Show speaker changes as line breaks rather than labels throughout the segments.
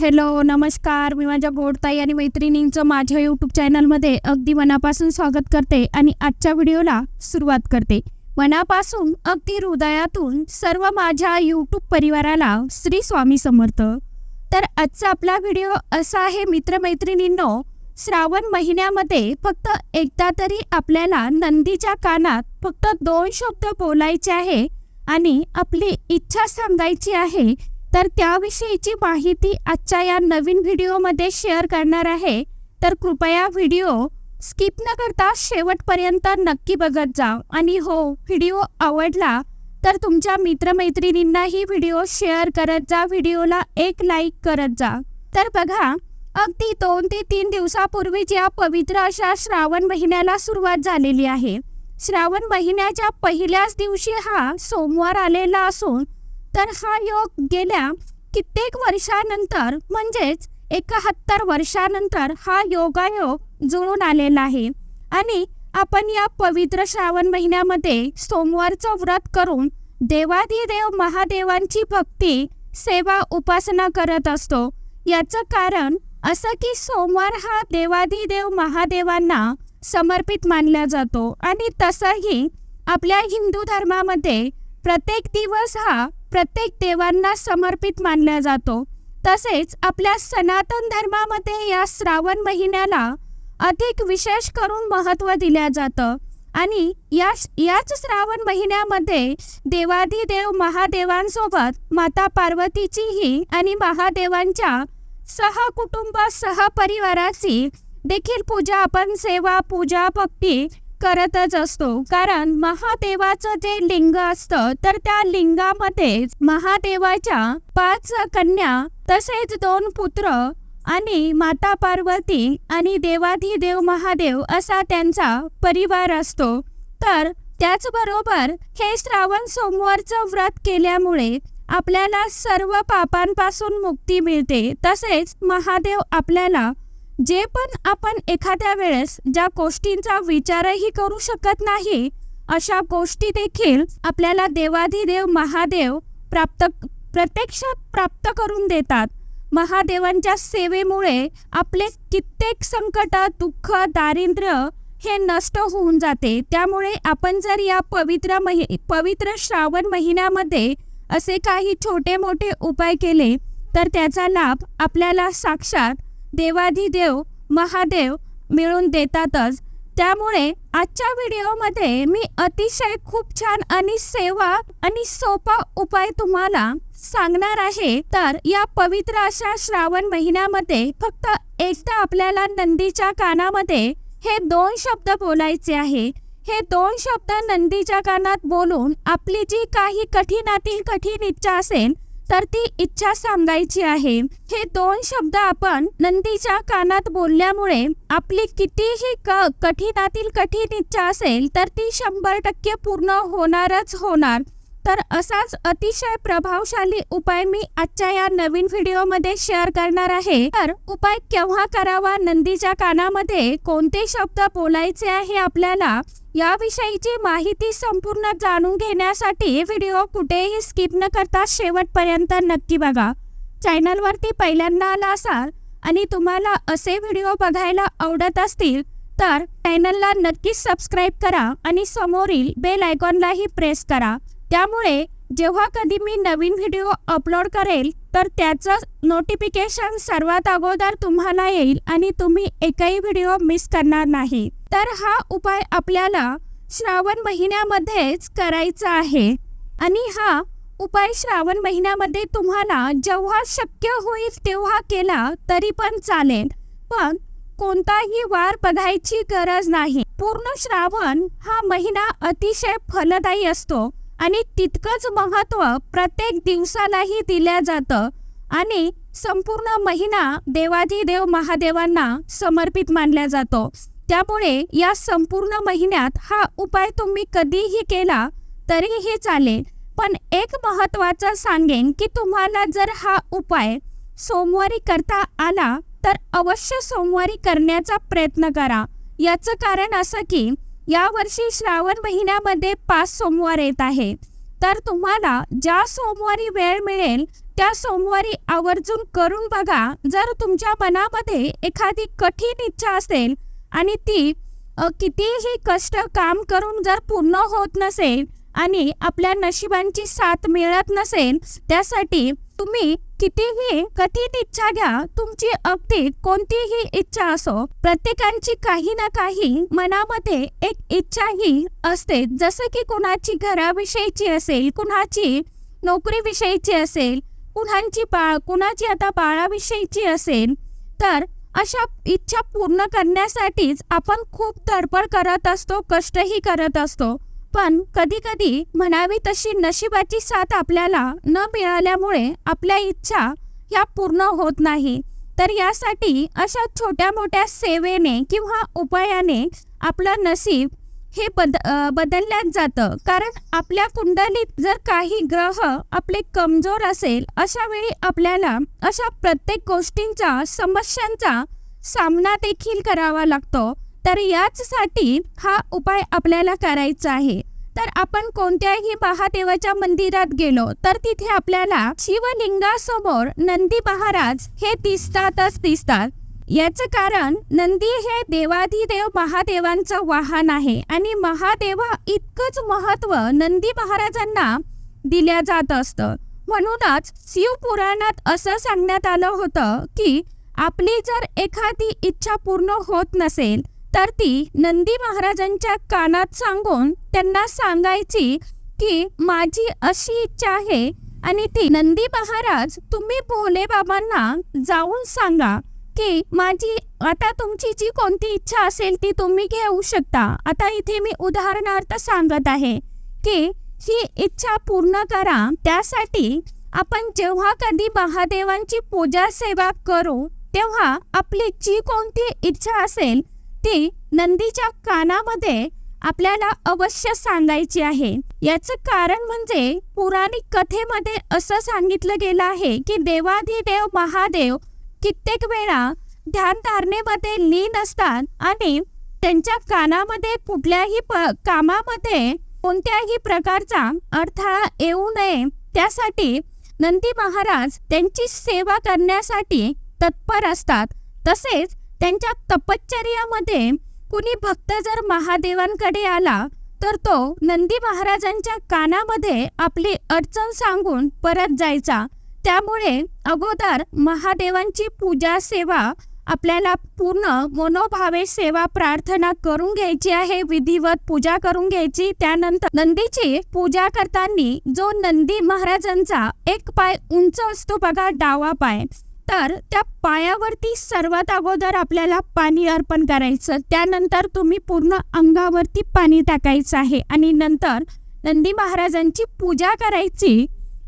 Hello नमस्कार. मी माझ्या गोडताई आणि मैत्रिणींचं माझ्या यूट्यूब चॅनलमध्ये अगदी मनापासून स्वागत करते आणि आजच्या व्हिडिओला सुरुवात करते. मनापासून अगदी हृदयातून सर्व माझ्या यूट्यूब परिवाराला श्री स्वामी समर्थ. तर आजचा आपला व्हिडिओ असा आहे मित्रमैत्रिणींनो श्रावण महिन्यामध्ये फक्त एकदा तरी आपल्याला नंदीच्या कानात फक्त दोन शब्द बोलायचे आहे आणि आपली इच्छा सांगायची आहे तर त्याविषयीची माहिती आजच्या या नवीन व्हिडिओमध्ये शेअर करणार आहे. तर कृपया व्हिडिओ स्किप न करता शेवटपर्यंत नक्की बघत जा. आणि हो व्हिडिओ आवडला तर तुमच्या मित्रमैत्रिणींनाही व्हिडिओ शेअर करत जा. व्हिडिओला एक लाईक करत जा. तर बघा अगदी दोन ते तीन दिवसापूर्वीच या पवित्र अशा श्रावण महिन्याला सुरुवात झालेली आहे. श्रावण महिन्याच्या पहिल्याच दिवशी हा सोमवार आलेला असून तर हा योग गेल्या कित्येक वर्षानंतर म्हणजेच एकाहत्तर वर्षानंतर हा योगायोग जुळून आलेला आहे. आणि आपण या पवित्र श्रावण महिन्यामध्ये सोमवारचं व्रत करून देवाधिदेव महादेवांची भक्ती सेवा उपासना करत असतो. याचं कारण असं की सोमवार हा देवाधिदेव महादेवांना समर्पित मानला जातो. आणि तसंही आपल्या हिंदू धर्मामध्ये प्रत्येक दिवस हा प्रत्येक देवांना समर्पित मानला जातो. तसेच आपल्या सनातन धर्मामध्ये या श्रावण महिन्याला अधिक विशेष करून महत्त्व दिल्या जातं. आणि या याच श्रावण महिन्यामध्ये देवाधिदेव महादेवांसोबत माता पार्वतीचीही आणि महादेवांच्या सहकुटुंब सहपरिवाराची देखील पूजा आपण सेवा पूजा भक्ती करतच असतो. कारण महादेवाचं जे लिंग असतं तर त्या लिंगामध्ये महादेवाच्या पाच कन्या तसेच दोन पुत्र आणि माता पार्वती आणि देवाधिदेव महादेव असा त्यांचा परिवार असतो. तर त्याचबरोबर हे श्रावण सोमवारचं व्रत केल्यामुळे आपल्याला सर्व पापांपासून मुक्ती मिळते. तसेच महादेव आपल्याला जे पण आपण एखाद्या वेळेस ज्या गोष्टींचा विचारही करू शकत नाही अशा गोष्टी देखील आपल्याला देवाधिदेव महादेव प्राप्त प्रत्यक्षात प्राप्त करून देतात. महादेवांच्या सेवेमुळे आपले कित्येक संकट दुःख दारिद्र्य हे नष्ट होऊन जाते. त्यामुळे आपण जर या पवित्र महि पवित्र श्रावण महिन्यामध्ये असे काही छोटे मोठे उपाय केले तर त्याचा लाभ आपल्याला साक्षात देवाधिदेव महादेव मिळून देतातच. त्यामुळे आजच्या व्हिडिओमध्ये मी अतिशय खूप छान आणि सेवा आणि सोपा उपाय तुम्हाला सांगणार आहे. तर या पवित्र अशा श्रावण महिन्यामध्ये फक्त एकदा आपल्याला नंदीच्या कानामध्ये हे दोन शब्द बोलायचे आहे. हे दोन शब्द नंदीच्या कानात बोलून आपली जी काही कठीणातील कठीण इच्छा असेल तर ती इच्छा सांगायची आहे. हे दोन शब्द आपण नंदीच्या कानात बोलल्यामुळे आपली कितीही क कठीणातील कठीण इच्छा असेल तर ती शंभर टक्के पूर्ण होणारच होणार. तर असाच अतिशय प्रभावशाली उपाय मी आजच्या या नवीन व्हिडिओमध्ये शेअर करणार आहे. तर उपाय केव्हा करावा नंदीच्या कानामध्ये कोणते शब्द बोलायचे आहे आपल्याला याविषयीची माहिती संपूर्ण जाणून घेण्यासाठी व्हिडिओ कुठेही स्किप न करता शेवटपर्यंत नक्की बघा. चॅनलवरती पहिल्यांदा आला असाल आणि तुम्हाला असे व्हिडिओ बघायला आवडत असतील तर चॅनलला नक्कीच सबस्क्राईब करा आणि समोरील बेल आयकॉनलाही प्रेस करा. त्यामुळे जेव्हा कधी मी नवीन व्हिडिओ अपलोड करेल तर त्याचं नोटिफिकेशन सर्वात अगोदर तुम्हाला येईल आणि तुम्ही एकही व्हिडिओ मिस करणार नाही. तर हा उपाय आपल्याला श्रावण महिन्यामध्येच करायचा आहे. आणि हा उपाय श्रावण महिन्यामध्ये तुम्हाला जेव्हा शक्य होईल तेव्हा केला तरी पण चालेल. पण कोणताही वार बघायची गरज नाही. पूर्ण श्रावण हा महिना अतिशय फलदायी असतो. आणि तितकंच महत्त्व प्रत्येक दिवसालाही दिल्या जातं. आणि संपूर्ण महिना देवाधिदेव महादेवांना समर्पित मानला जातो. त्यामुळे या संपूर्ण महिन्यात हा उपाय तुम्ही कधीही केला तरीही चालेल. पण एक महत्त्वाचं सांगेन की तुम्हाला जर हा उपाय सोमवारी करता आला तर अवश्य सोमवारी करण्याचा प्रयत्न करा. याचं कारण असं की यावर्षी श्रावण महिन्यामध्ये पाच सोमवार येत आहे. तर तुम्हाला ज्या सोमवारी वेळ मिळेल त्या सोमवारी आवर्जून करून बघा. जर तुमच्या मनामध्ये एखादी कठीण इच्छा असेल आणि ती कितीही कष्ट काम करून जर पूर्ण होत नसेल आणि आपल्या नशिबांची साथ मिळत नसेल त्यासाठी तुम्ही कितीही कठीण इच्छा घ्या तुमची अगदी कोणतीही इच्छा असो प्रत्येकांची काही ना काही मनामध्ये एक इच्छा ही असते. जसं की कुणाची घराविषयीची असेल कुणाची नोकरीविषयीची असेल कुणाची बाळ कुणाची आता बाळाविषयीची असेल तर अशा इच्छा पूर्ण करण्यासाठीच आपण खूप धडपड करत असतो कष्टही करत असतो. पण कधी कधी म्हणावी तशी नशिबाची साथ आपल्याला न मिळाल्यामुळे आपल्या इच्छा ह्या पूर्ण होत नाही. तर यासाठी अशा छोट्या मोठ्या सेवेने किंवा उपायाने आपलं नसीब हे बद बदलल्याच बदलल्यात जातं. कारण आपल्या कुंडलीत जर काही ग्रह आपले कमजोर असेल अशा वेळी आपल्याला अशा प्रत्येक गोष्टींचा समस्यांचा सामना देखील करावा लागतो. तर याचसाठी हा उपाय आपल्याला करायचा आहे. तर आपण कोणत्याही महादेवाच्या मंदिरात गेलो तर तिथे आपल्याला शिवलिंगासमोर नंदी महाराज हे दिसतातच दिसतात. याचं कारण नंदी हे देवाधिदेव महादेवांचं वाहन आहे आणि महादेवा इतकंच महत्त्व नंदी महाराजांना दिल्या जात असतं. म्हणूनच शिवपुराणात असं सांगण्यात आलं होतं की आपली जर एखादी इच्छा पूर्ण होत नसेल तर ती नंदी महाराजांच्या कानात सांगून त्यांना सांगायची की माझी अशी इच्छा आहे आणि ती नंदी महाराज तुम्ही भोले बाबांना जाऊन सांगा की माझी आता तुमची जी कोणती इच्छा असेल ती तुम्ही घेऊ शकता. आता इथे मी उदाहरणार्थ सांगत आहे की ही इच्छा पूर्ण करा. त्यासाठी आपण जेव्हा कधी महादेवांची पूजा सेवा करू तेव्हा आपली जी कोणती इच्छा असेल ती नंदीच्या कानामध्ये आपल्याला अवश्य सांगायची आहे. याचं कारण म्हणजे पुराणिक कथेमध्ये असं सांगितलं गेलं आहे की देवाधिदेव महादेव कित्येक वेळा ध्यान धारणेमध्ये लीन असतात आणि त्यांच्या कानामध्ये कुठल्याही प कामामध्ये कोणत्याही प्रकारचा अडथळा येऊ नये. त्यासाठी नंदी महाराज त्यांची सेवा करण्यासाठी तत्पर असतात. तसेच त्यांच्या तपश्चर्यामध्ये कुणी भक्त जर महादेवांकडे आला तर तो नंदी महाराजांच्या कानामध्ये आपली अडचण सांगून परत जायचा. त्यामुळे अगोदर महादेवांची पूजा सेवा आपल्याला पूर्ण मनोभावे सेवा प्रार्थना करून घ्यायची आहे विधिवत पूजा करून घ्यायची. त्यानंतर नंदीची पूजा करताना जो नंदी महाराजांचा एक पाय उंच असतो बघा डावा पाय. तर त्या पायावरती सर्वात अगोदर आपल्याला पाणी अर्पण करायचं. त्यानंतर तुम्ही पूर्ण अंगावरती पाणी टाकायचं आहे. आणि नंतर नंदी महाराजांची पूजा करायची.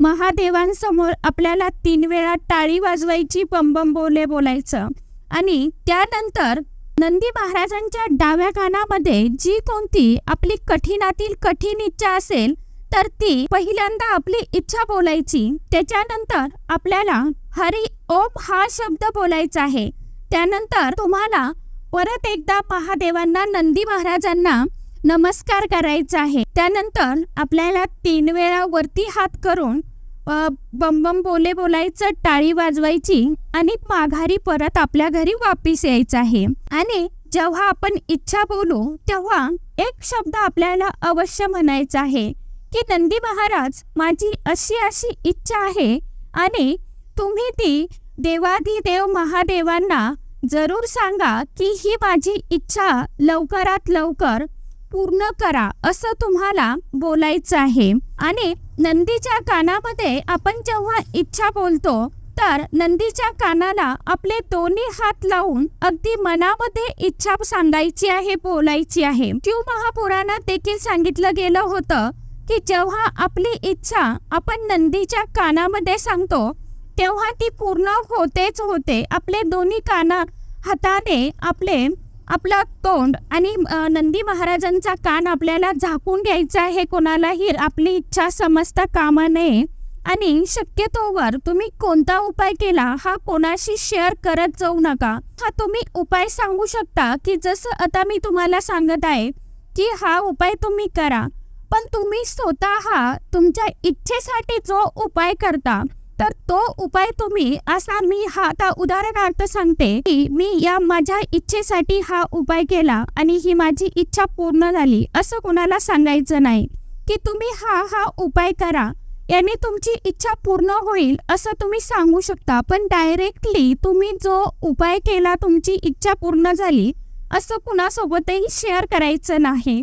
महादेवांसमोर आपल्याला तीन वेळा टाळी वाजवायची बंबम बोले बोलायचं. आणि त्यानंतर नंदी महाराजांच्या डाव्या कानामध्ये जी कोणती आपली कठीणातील कठीण इच्छा असेल तर ती पहिल्यांदा आपली इच्छा बोलायची त्याच्यानंतर आपल्याला हरी ओम हा शब्द बोलायचा आहे. त्यानंतर तुम्हाला परत एकदा महादेवांना नंदी महाराजांना नमस्कार करायचा आहे. त्यानंतर आपल्याला तीन वेळा वरती हात करून बम बम बोले बोलायचं टाळी वाजवायची आणि माघारी परत आपल्या घरी वापिस यायचं आहे. आणि जेव्हा आपण इच्छा बोलू तेव्हा एक शब्द आपल्याला अवश्य म्हणायचा आहे. की नंदी महाराज माझी अशी अशी इच्छा आहे आणि तुम्ही ती देवाधिदेव महादेवांना जरूर सांगा की ही माझी इच्छा लवकरात लवकर पूर्ण करा असं तुम्हाला बोलायचं आहे. आणि नंदीच्या कानामध्ये आपण जेव्हा इच्छा बोलतो तर नंदीच्या कानाला आपले दोन्ही हात लावून अगदी मनामध्ये इच्छा सांगायची आहे बोलायची आहे. शिव महापुराणात देखील सांगितलं गेलं होतं की जेव्हा आपली इच्छा आपण नंदीच्या कानामध्ये सांगतो तेव्हा ती पूर्ण होतेच होते. आपले दोन्ही काना हाताने आपले आपला तोंड आणि नंदी महाराजांचा कान आपल्याला झाकून घ्यायचा आहे. कोणालाही आपली इच्छा समजता कामा नये. आणि शक्यतोवर तुम्ही कोणता उपाय केला हा कोणाशी शेअर करत जाऊ नका. हा तुम्ही उपाय सांगू शकता की जसं आता मी तुम्हाला सांगत आहे की हा उपाय तुम्ही करा. पण तुम्ही स्वतः तुमच्या इच्छेसाठी जो उपाय करता तर तो उपाय तुम्ही असा मी हा आता उदाहरणार्थ सांगते की मी या माझ्या इच्छेसाठी हा उपाय केला आणि ही माझी इच्छा पूर्ण झाली असं कुणाला सांगायचं नाही. की तुम्ही हा हा उपाय करा याने तुमची इच्छा पूर्ण होईल असं तुम्ही सांगू शकता. पण डायरेक्टली तुम्ही जो उपाय केला तुमची इच्छा पूर्ण झाली असं कुणासोबतही शेअर करायचं नाही.